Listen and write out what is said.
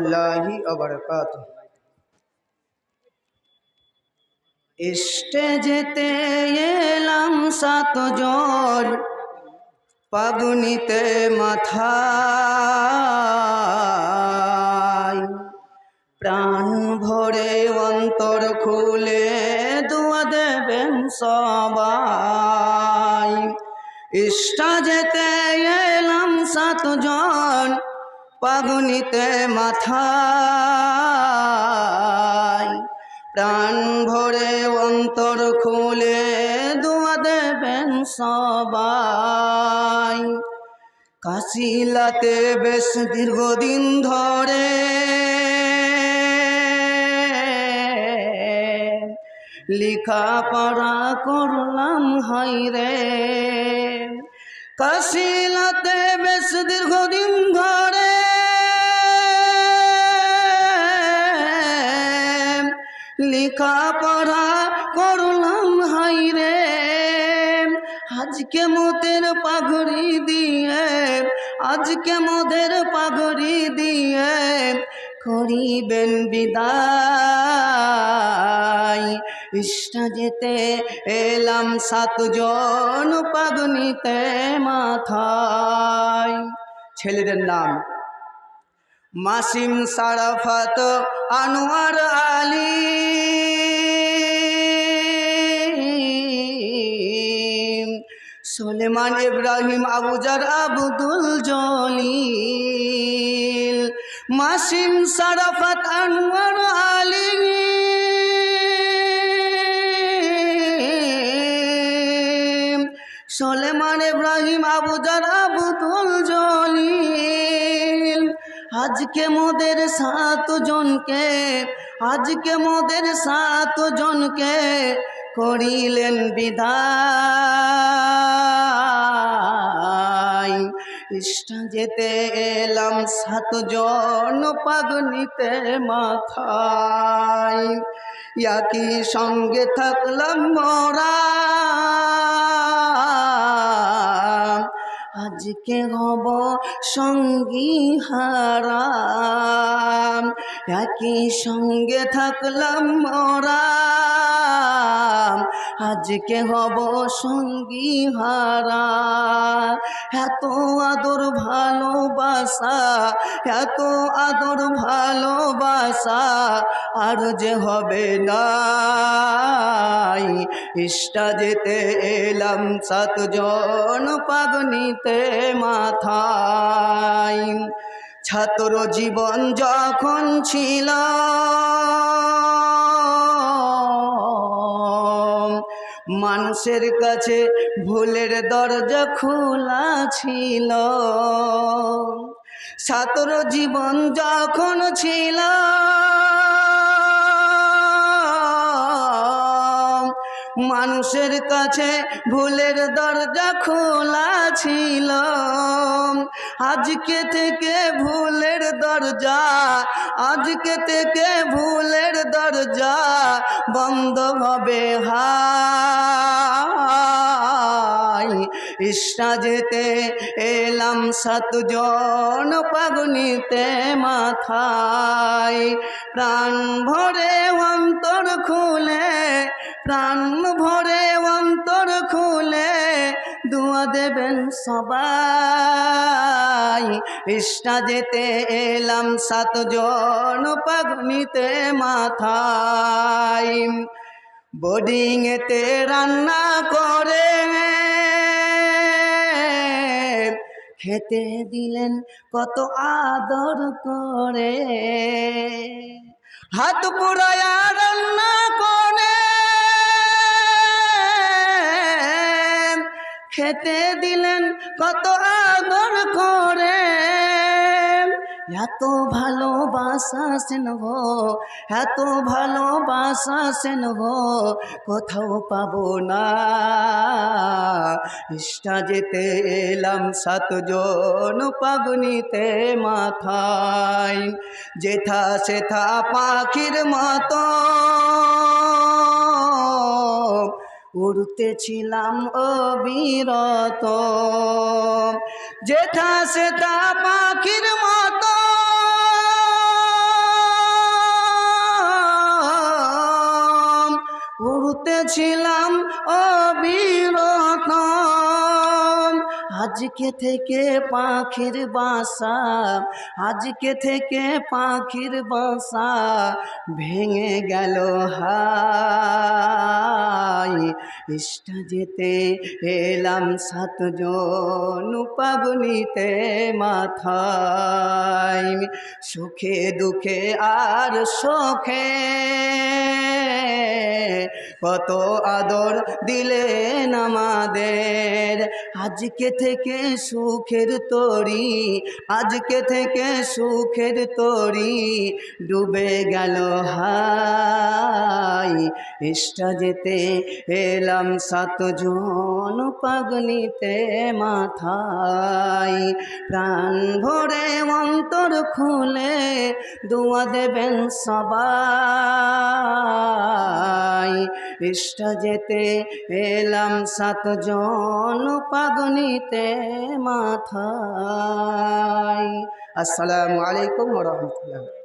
রহমতুল্লাহি অবরকাত স্টেজেতে এলাম সাতজন পাগুনিতে মাথায় প্রাণ ভরে অন্তর খুলে দোয়া দেবেন সবাই। ইষ্টা যেতে এলাম সাতজন পাগুনিতে মাথায় প্রাণ ভরে অন্তর খুলে দোয়া দেবেন সবাই। কাশিলাতে বেশ দীর্ঘদিন ধরে লিখা পড়া করলাম হাই রে। কাশিলাতে বেশ দীর্ঘদিন ধরে লিখা পড়া করলাম হাই রে। আজকে মোদের পাগড়ি দিয়ে, আজকে মোদের পাগড়ি দিয়ে করিবেন বিদায়। ইষ্টা যেতে এলাম সাতজন পাগনিতে মাথায়। ছেলেদের নাম মাসিম সারাফাত, আনোয়ার আলী। সোলেমান ইব্রাহিম আবুজার আবুদুল জলিল, মাসিম, সারাফাত আনোয়ার আলী সোলেমান ইব্রাহিম আবুজার আবুদুল জলিল। আজকে মোদের সাত জনকে আজকে মোদের সাত জনকে করিলেন বিদায়। ইষ্টা যেতে এলাম সাতজন পাগনিতে মাথায়। ইয়াকি সঙ্গে থাকলাম মরা। আজকে হব সঙ্গী হারাম একই সঙ্গে থাকলাম মরা। আজকে হব সঙ্গী হারা এত আদর ভালোবাসা, এত আদর ভালোবাসা, আর যে হবে না ইষ্টা যেতে এলাম সাতজন পাগনিতে মাথায়। ছাত্র জীবন যখন ছিল মানুষের কাছে ভুলের দরজা খোলা ছিল। সাতর জীবন যখন ছিল মানুষের কাছে ভুলের দরজা খোলা ছিল। আজকে থেকে ভুলের দরজা, আজকে থেকে ভুলের দরজা বন্ধ হবে। ইষ্টা যেতে এলাম সাতজন পাগনিতে মাথায়। প্রাণ ভরে অন্তর খুলে প্রাণ ভরে অন্তর খুলে দোয়া দেবেন সবাই। ইষ্টা যেতে এলাম সাতজন পাগনিতে মাথায়। বোর্ডিংয়েতে রান্না করে। খেতে দিলেন কত আদর করে। হাত পুরায়া রান্না খেতে দিলেন, কত আদর করে। এত ভালোবাসা সেনব, এত ভালোবাসা সেনব, কোথাও পাবো না। ইষ্টা যেতে এলাম, সাতজন পাগনিতে মাথায়। যেথা সেথা পাখির মতো উড়তেছিলাম অবিরত। যেথা সেথা পাখির মতো। উড়তেছিলাম অবিরত। আজকে থেকে পাখির বাসা, আজকে থেকে পাখির বাসা ভেঙে গেল হাই। ইষ্টা যেতে এলাম সাতজন পাগনিতে মাথায়, সুখে দুঃখে আর সুখে কত আদর দিলেন আমাদের। আজকে থেকে সুখের তরি, আজকে থেকে সুখের তরি ডুবে গেল হাই। ইষ্টা যেতে এলাম সাতজন পাগনিতে মাথায়। প্রাণ ভরে অন্তর খুলে দোয়া দেবেন সবাই। ইষ্টা যেতে এলাম সাতজন পাগনিতে মাথায়। আসসালামু আলাইকুম রহমতুল্লাহ।